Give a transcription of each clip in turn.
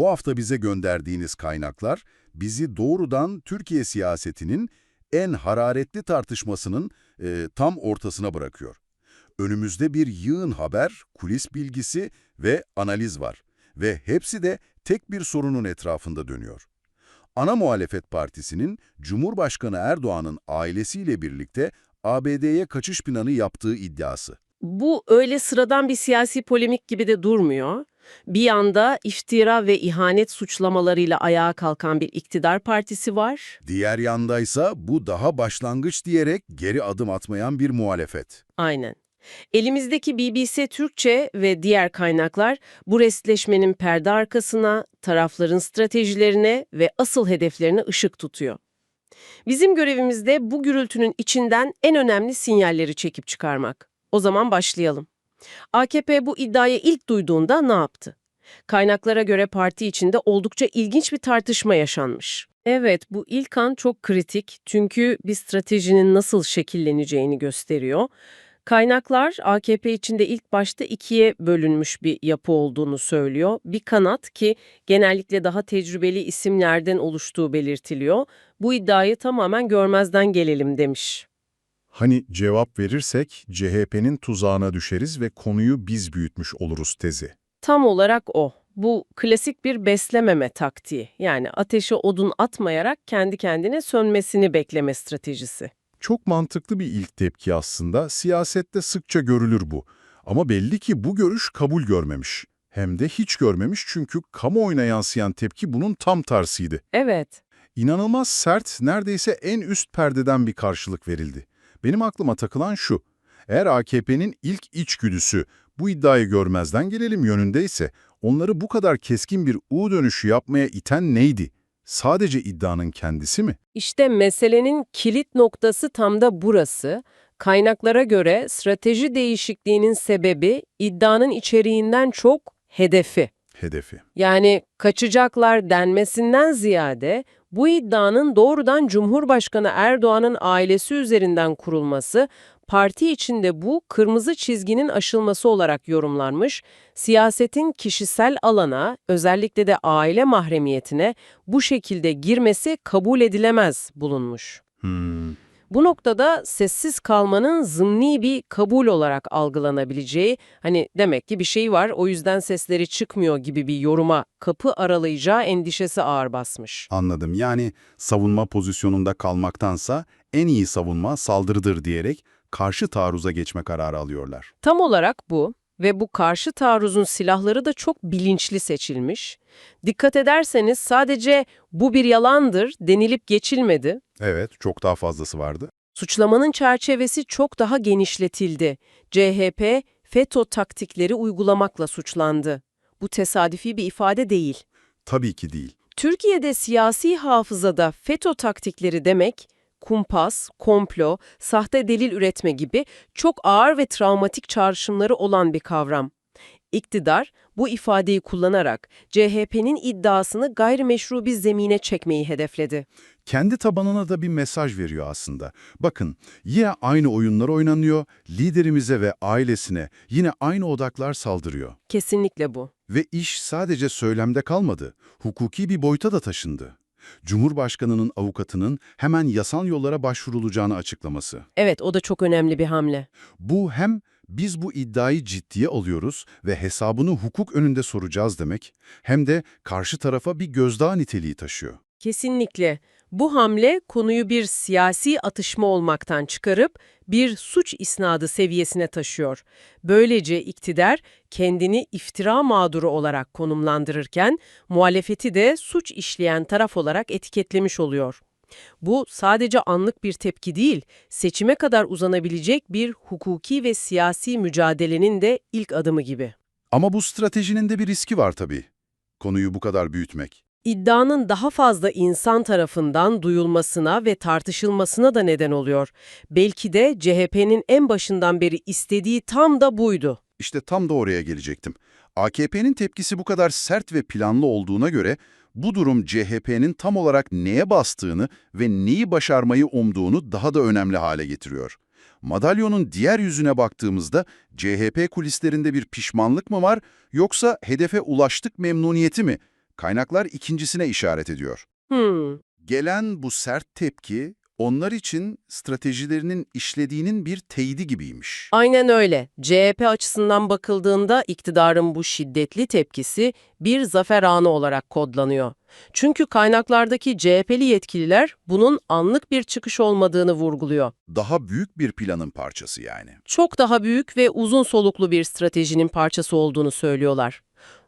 Bu hafta bize gönderdiğiniz kaynaklar bizi doğrudan Türkiye siyasetinin en hararetli tartışmasının e, tam ortasına bırakıyor. Önümüzde bir yığın haber, kulis bilgisi ve analiz var. Ve hepsi de tek bir sorunun etrafında dönüyor. Ana muhalefet partisinin Cumhurbaşkanı Erdoğan'ın ailesiyle birlikte ABD'ye kaçış planı yaptığı iddiası. Bu öyle sıradan bir siyasi polemik gibi de durmuyor. Bir yanda iftira ve ihanet suçlamalarıyla ayağa kalkan bir iktidar partisi var. Diğer yandaysa bu daha başlangıç diyerek geri adım atmayan bir muhalefet. Aynen. Elimizdeki BBC Türkçe ve diğer kaynaklar bu restleşmenin perde arkasına, tarafların stratejilerine ve asıl hedeflerine ışık tutuyor. Bizim görevimiz de bu gürültünün içinden en önemli sinyalleri çekip çıkarmak. O zaman başlayalım. AKP bu iddiayı ilk duyduğunda ne yaptı? Kaynaklara göre parti içinde oldukça ilginç bir tartışma yaşanmış. Evet, bu ilk an çok kritik çünkü bir stratejinin nasıl şekilleneceğini gösteriyor. Kaynaklar AKP içinde ilk başta ikiye bölünmüş bir yapı olduğunu söylüyor. Bir kanat ki genellikle daha tecrübeli isimlerden oluştuğu belirtiliyor. Bu iddiayı tamamen görmezden gelelim demiş. Hani cevap verirsek CHP'nin tuzağına düşeriz ve konuyu biz büyütmüş oluruz tezi. Tam olarak o. Bu klasik bir beslememe taktiği. Yani ateşe odun atmayarak kendi kendine sönmesini bekleme stratejisi. Çok mantıklı bir ilk tepki aslında. Siyasette sıkça görülür bu. Ama belli ki bu görüş kabul görmemiş. Hem de hiç görmemiş çünkü kamuoyuna yansıyan tepki bunun tam tersiydi. Evet. İnanılmaz sert, neredeyse en üst perdeden bir karşılık verildi. Benim aklıma takılan şu, eğer AKP'nin ilk içgüdüsü bu iddiayı görmezden gelelim yönündeyse, onları bu kadar keskin bir U dönüşü yapmaya iten neydi? Sadece iddianın kendisi mi? İşte meselenin kilit noktası tam da burası. Kaynaklara göre strateji değişikliğinin sebebi iddianın içeriğinden çok hedefi. Hedefi. Yani kaçacaklar denmesinden ziyade bu iddianın doğrudan Cumhurbaşkanı Erdoğan'ın ailesi üzerinden kurulması, parti içinde bu kırmızı çizginin aşılması olarak yorumlanmış, siyasetin kişisel alana, özellikle de aile mahremiyetine bu şekilde girmesi kabul edilemez bulunmuş. Hmm. Bu noktada sessiz kalmanın zımni bir kabul olarak algılanabileceği, hani demek ki bir şey var o yüzden sesleri çıkmıyor gibi bir yoruma kapı aralayacağı endişesi ağır basmış. Anladım. Yani savunma pozisyonunda kalmaktansa en iyi savunma saldırıdır diyerek karşı taarruza geçme kararı alıyorlar. Tam olarak bu ve bu karşı taarruzun silahları da çok bilinçli seçilmiş. Dikkat ederseniz sadece bu bir yalandır denilip geçilmedi. Evet, çok daha fazlası vardı. Suçlamanın çerçevesi çok daha genişletildi. CHP, FETÖ taktikleri uygulamakla suçlandı. Bu tesadüfi bir ifade değil. Tabii ki değil. Türkiye'de siyasi hafızada FETÖ taktikleri demek, kumpas, komplo, sahte delil üretme gibi çok ağır ve travmatik çağrışımları olan bir kavram. İktidar bu ifadeyi kullanarak CHP'nin iddiasını gayrimeşru bir zemine çekmeyi hedefledi. Kendi tabanına da bir mesaj veriyor aslında. Bakın, yine aynı oyunlar oynanıyor, liderimize ve ailesine yine aynı odaklar saldırıyor. Kesinlikle bu. Ve iş sadece söylemde kalmadı, hukuki bir boyuta da taşındı. Cumhurbaşkanının avukatının hemen yasal yollara başvurulacağını açıklaması. Evet, o da çok önemli bir hamle. Bu hem biz bu iddiayı ciddiye alıyoruz ve hesabını hukuk önünde soracağız demek, hem de karşı tarafa bir gözdağı niteliği taşıyor. Kesinlikle. Bu hamle konuyu bir siyasi atışma olmaktan çıkarıp bir suç isnadı seviyesine taşıyor. Böylece iktidar kendini iftira mağduru olarak konumlandırırken muhalefeti de suç işleyen taraf olarak etiketlemiş oluyor. Bu sadece anlık bir tepki değil, seçime kadar uzanabilecek bir hukuki ve siyasi mücadelenin de ilk adımı gibi. Ama bu stratejinin de bir riski var tabii. Konuyu bu kadar büyütmek. İddianın daha fazla insan tarafından duyulmasına ve tartışılmasına da neden oluyor. Belki de CHP'nin en başından beri istediği tam da buydu. İşte tam da oraya gelecektim. AKP'nin tepkisi bu kadar sert ve planlı olduğuna göre bu durum CHP'nin tam olarak neye bastığını ve neyi başarmayı umduğunu daha da önemli hale getiriyor. Madalyonun diğer yüzüne baktığımızda CHP kulislerinde bir pişmanlık mı var yoksa hedefe ulaştık memnuniyeti mi? Kaynaklar ikincisine işaret ediyor. Hmm, Gelen bu sert tepki onlar için stratejilerinin işlediğinin bir teyidi gibiymiş. aynen öyle. CHP açısından bakıldığında iktidarın bu şiddetli tepkisi bir zafer anı olarak kodlanıyor. Çünkü kaynaklardaki CHP'li yetkililer bunun anlık bir çıkış olmadığını vurguluyor. Daha büyük bir planın parçası yani. çok daha büyük ve uzun soluklu bir stratejinin parçası olduğunu söylüyorlar.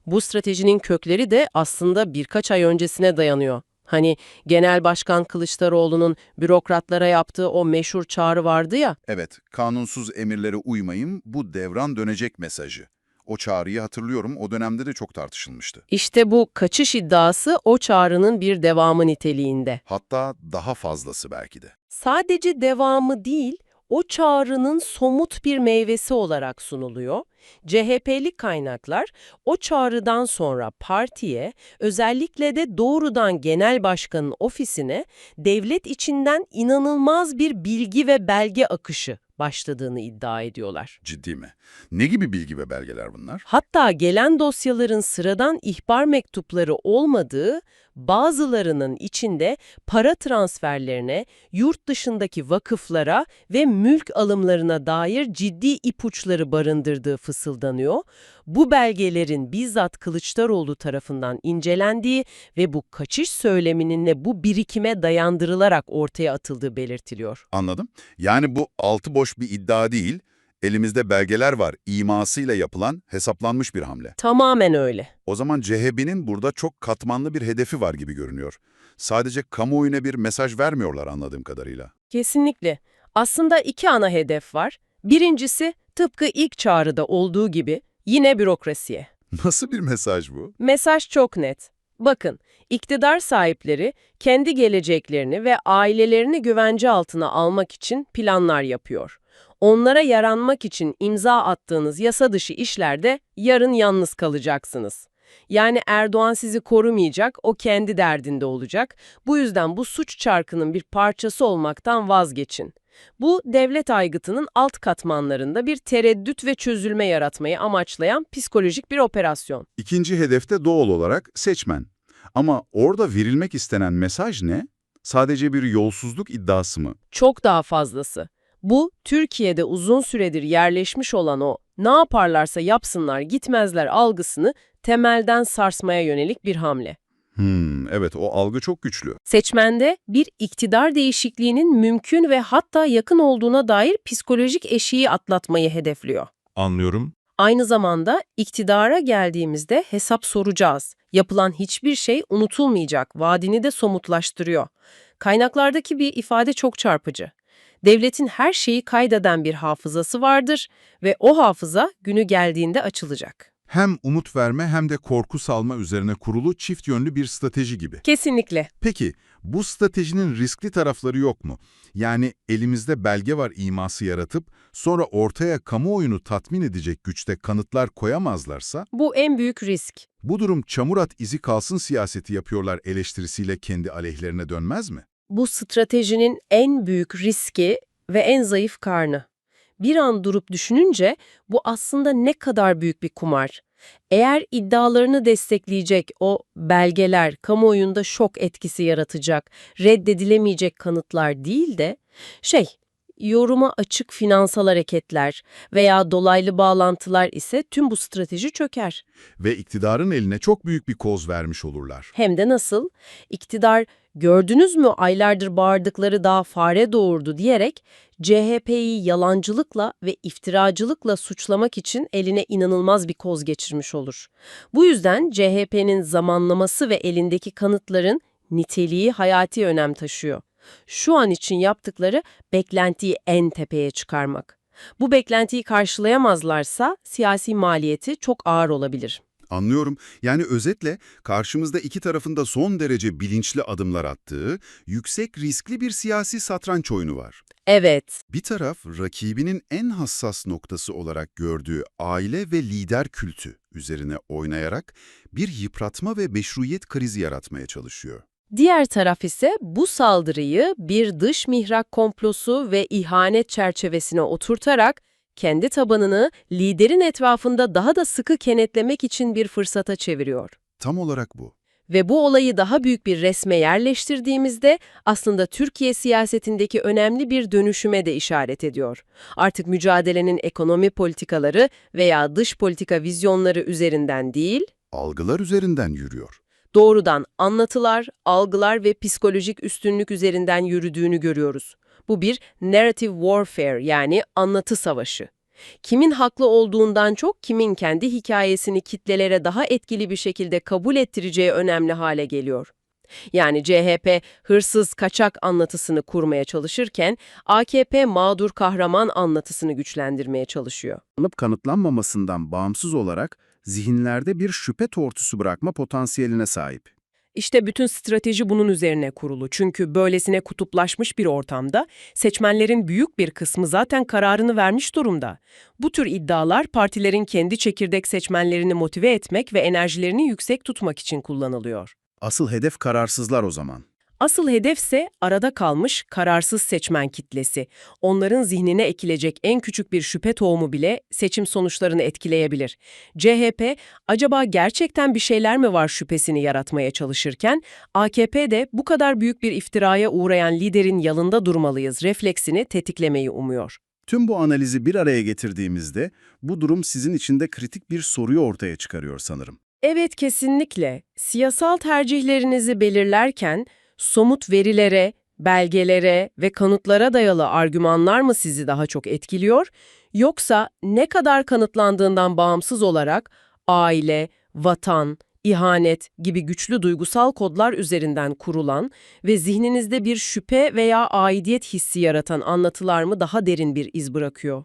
Bu stratejinin kökleri de aslında birkaç ay öncesine dayanıyor. Hani Genel Başkan Kılıçdaroğlu'nun bürokratlara yaptığı o meşhur çağrı vardı ya, Evet, kanunsuz emirlere uymayın, bu devran dönecek mesajı. O çağrıyı hatırlıyorum, o dönemde de çok tartışılmıştı. işte bu kaçış iddiası o çağrının bir devamı niteliğinde. Hatta daha fazlası belki de. Sadece devamı değil, o çağrının somut bir meyvesi olarak sunuluyor. CHP'li kaynaklar o çağrıdan sonra partiye, özellikle de doğrudan genel başkanın ofisine devlet içinden inanılmaz bir bilgi ve belge akışı başladığını iddia ediyorlar. Ciddi mi? Ne gibi bilgi ve belgeler bunlar? Hatta gelen dosyaların sıradan ihbar mektupları olmadığı, bazılarının içinde para transferlerine, yurt dışındaki vakıflara ve mülk alımlarına dair ciddi ipuçları barındırdığı fısıldanıyor. Bu belgelerin bizzat Kılıçdaroğlu tarafından incelendiği ve bu kaçış söyleminin de bu birikime dayandırılarak ortaya atıldığı belirtiliyor. Anladım. Yani bu altı boş bir iddia değil, elimizde belgeler var, imasıyla yapılan, hesaplanmış bir hamle. Tamamen öyle. O zaman CHP'nin burada çok katmanlı bir hedefi var gibi görünüyor. Sadece kamuoyuna bir mesaj vermiyorlar anladığım kadarıyla. Kesinlikle. Aslında iki ana hedef var. Birincisi tıpkı ilk çağrıda olduğu gibi yine bürokrasiye. Nasıl bir mesaj bu? Mesaj çok net. Bakın, iktidar sahipleri kendi geleceklerini ve ailelerini güvence altına almak için planlar yapıyor. Onlara yaranmak için imza attığınız yasa dışı işlerde yarın yalnız kalacaksınız. Yani Erdoğan sizi korumayacak, o kendi derdinde olacak. Bu yüzden bu suç çarkının bir parçası olmaktan vazgeçin. Bu devlet aygıtının alt katmanlarında bir tereddüt ve çözülme yaratmayı amaçlayan psikolojik bir operasyon. İkinci hedefte doğal olarak seçmen. Ama orada verilmek istenen mesaj ne? Sadece bir yolsuzluk iddiası mı? Çok daha fazlası. Bu, Türkiye'de uzun süredir yerleşmiş olan o ne yaparlarsa yapsınlar gitmezler algısını temelden sarsmaya yönelik bir hamle. Hmm, evet o algı çok güçlü. Seçmende bir iktidar değişikliğinin mümkün ve hatta yakın olduğuna dair psikolojik eşiği atlatmayı hedefliyor. Anlıyorum. Aynı zamanda iktidara geldiğimizde hesap soracağız. Yapılan hiçbir şey unutulmayacak, vaadini de somutlaştırıyor. Kaynaklardaki bir ifade çok çarpıcı. Devletin her şeyi kaydeden bir hafızası vardır ve o hafıza günü geldiğinde açılacak. Hem umut verme hem de korku salma üzerine kurulu çift yönlü bir strateji gibi. Kesinlikle. Peki bu stratejinin riskli tarafları yok mu? Yani elimizde belge var iması yaratıp sonra ortaya kamuoyunu tatmin edecek güçte kanıtlar koyamazlarsa Bu en büyük risk. bu durum çamur at izi kalsın siyaseti yapıyorlar eleştirisiyle kendi aleyhlerine dönmez mi? Bu stratejinin en büyük riski ve en zayıf karnı. Bir an durup düşününce bu aslında ne kadar büyük bir kumar. Eğer iddialarını destekleyecek o belgeler kamuoyunda şok etkisi yaratacak, reddedilemeyecek kanıtlar değil de şey, yoruma açık finansal hareketler veya dolaylı bağlantılar ise tüm bu strateji çöker. Ve iktidarın eline çok büyük bir koz vermiş olurlar. Hem de nasıl? İktidar gördünüz mü aylardır bağırdıkları daha fare doğurdu diyerek CHP'yi yalancılıkla ve iftiracılıkla suçlamak için eline inanılmaz bir koz geçirmiş olur. Bu yüzden CHP'nin zamanlaması ve elindeki kanıtların niteliği hayati önem taşıyor. Şu an için yaptıkları beklentiyi en tepeye çıkarmak. Bu beklentiyi karşılayamazlarsa siyasi maliyeti çok ağır olabilir. Anlıyorum. Yani özetle karşımızda iki tarafında son derece bilinçli adımlar attığı, yüksek riskli bir siyasi satranç oyunu var. Evet, Bir taraf rakibinin en hassas noktası olarak gördüğü aile ve lider kültü üzerine oynayarak bir yıpratma ve meşruiyet krizi yaratmaya çalışıyor. Diğer taraf ise bu saldırıyı bir dış mihrak komplosu ve ihanet çerçevesine oturtarak kendi tabanını liderin etrafında daha da sıkı kenetlemek için bir fırsata çeviriyor. Tam olarak bu. Ve bu olayı daha büyük bir resme yerleştirdiğimizde aslında Türkiye siyasetindeki önemli bir dönüşüme de işaret ediyor. Artık mücadelenin ekonomi politikaları veya dış politika vizyonları üzerinden değil, Algılar üzerinden yürüyor. Doğrudan anlatılar, algılar ve psikolojik üstünlük üzerinden yürüdüğünü görüyoruz. Bu bir narrative warfare yani anlatı savaşı. Kimin haklı olduğundan çok kimin kendi hikayesini kitlelere daha etkili bir şekilde kabul ettireceği önemli hale geliyor. Yani CHP hırsız kaçak anlatısını kurmaya çalışırken AKP mağdur kahraman anlatısını güçlendirmeye çalışıyor. kanıp kanıtlanmamasından bağımsız olarak zihinlerde bir şüphe tortusu bırakma potansiyeline sahip. İşte bütün strateji bunun üzerine kurulu. Çünkü böylesine kutuplaşmış bir ortamda seçmenlerin büyük bir kısmı zaten kararını vermiş durumda. Bu tür iddialar partilerin kendi çekirdek seçmenlerini motive etmek ve enerjilerini yüksek tutmak için kullanılıyor. Asıl hedef kararsızlar o zaman. Asıl hedefse arada kalmış kararsız seçmen kitlesi. Onların zihnine ekilecek en küçük bir şüphe tohumu bile seçim sonuçlarını etkileyebilir. CHP acaba gerçekten bir şeyler mi var şüphesini yaratmaya çalışırken AKP de bu kadar büyük bir iftiraya uğrayan liderin yanında durmalıyız refleksini tetiklemeyi umuyor. Tüm bu analizi bir araya getirdiğimizde bu durum sizin için de kritik bir soruyu ortaya çıkarıyor sanırım. Evet kesinlikle. Siyasal tercihlerinizi belirlerken somut verilere, belgelere ve kanıtlara dayalı argümanlar mı sizi daha çok etkiliyor? Yoksa ne kadar kanıtlandığından bağımsız olarak aile, vatan, ihanet gibi güçlü duygusal kodlar üzerinden kurulan ve zihninizde bir şüphe veya aidiyet hissi yaratan anlatılar mı daha derin bir iz bırakıyor?